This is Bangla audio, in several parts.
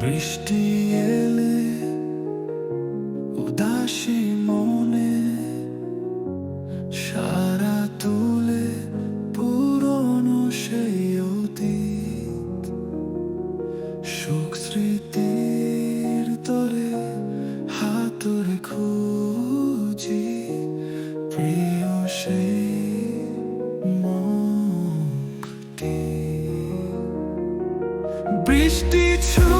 বৃষ্টি এলে উদাসী মনে সারা তুলে পুরনো সেই অতীত। সুখ স্মৃতির তলে হাতুর খুঁজি, প্রিয় সেই বৃষ্টি ছু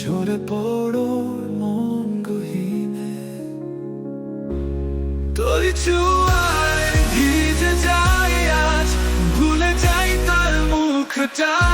ঝরে পড়ো মন গহীনে। তোর চুয়ায় ভিজে যায় আজ ভুলে যাই তার মুখটা।